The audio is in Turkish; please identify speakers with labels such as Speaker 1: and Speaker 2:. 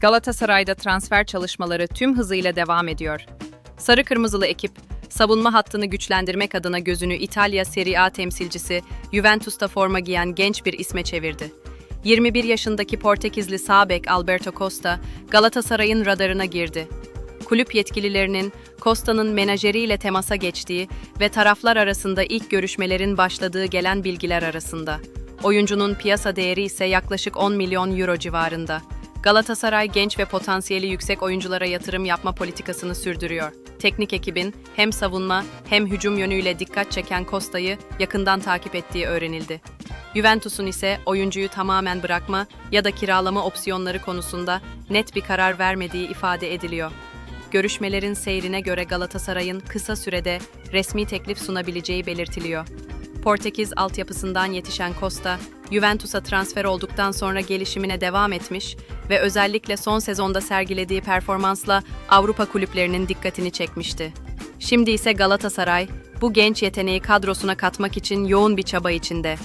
Speaker 1: Galatasaray'da transfer çalışmaları tüm hızıyla devam ediyor. Sarı kırmızılı ekip, savunma hattını güçlendirmek adına gözünü İtalya Serie A temsilcisi Juventus'ta forma giyen genç bir isme çevirdi. 21 yaşındaki Portekizli sağ bek Alberto Costa, Galatasaray'ın radarına girdi. Kulüp yetkililerinin Costa'nın menajeriyle temasa geçtiği ve taraflar arasında ilk görüşmelerin başladığı gelen bilgiler arasında. Oyuncunun piyasa değeri ise yaklaşık 10 milyon euro civarında. Galatasaray genç ve potansiyeli yüksek oyunculara yatırım yapma politikasını sürdürüyor. Teknik ekibin hem savunma hem hücum yönüyle dikkat çeken Costa'yı yakından takip ettiği öğrenildi. Juventus'un ise oyuncuyu tamamen bırakma ya da kiralama opsiyonları konusunda net bir karar vermediği ifade ediliyor. Görüşmelerin seyrine göre Galatasaray'ın kısa sürede resmi teklif sunabileceği belirtiliyor. Portekiz altyapısından yetişen Costa, Juventus'a transfer olduktan sonra gelişimine devam etmiş ve özellikle son sezonda sergilediği performansla Avrupa kulüplerinin dikkatini çekmişti. Şimdi ise Galatasaray, bu genç yeteneği kadrosuna katmak için yoğun bir çaba içinde.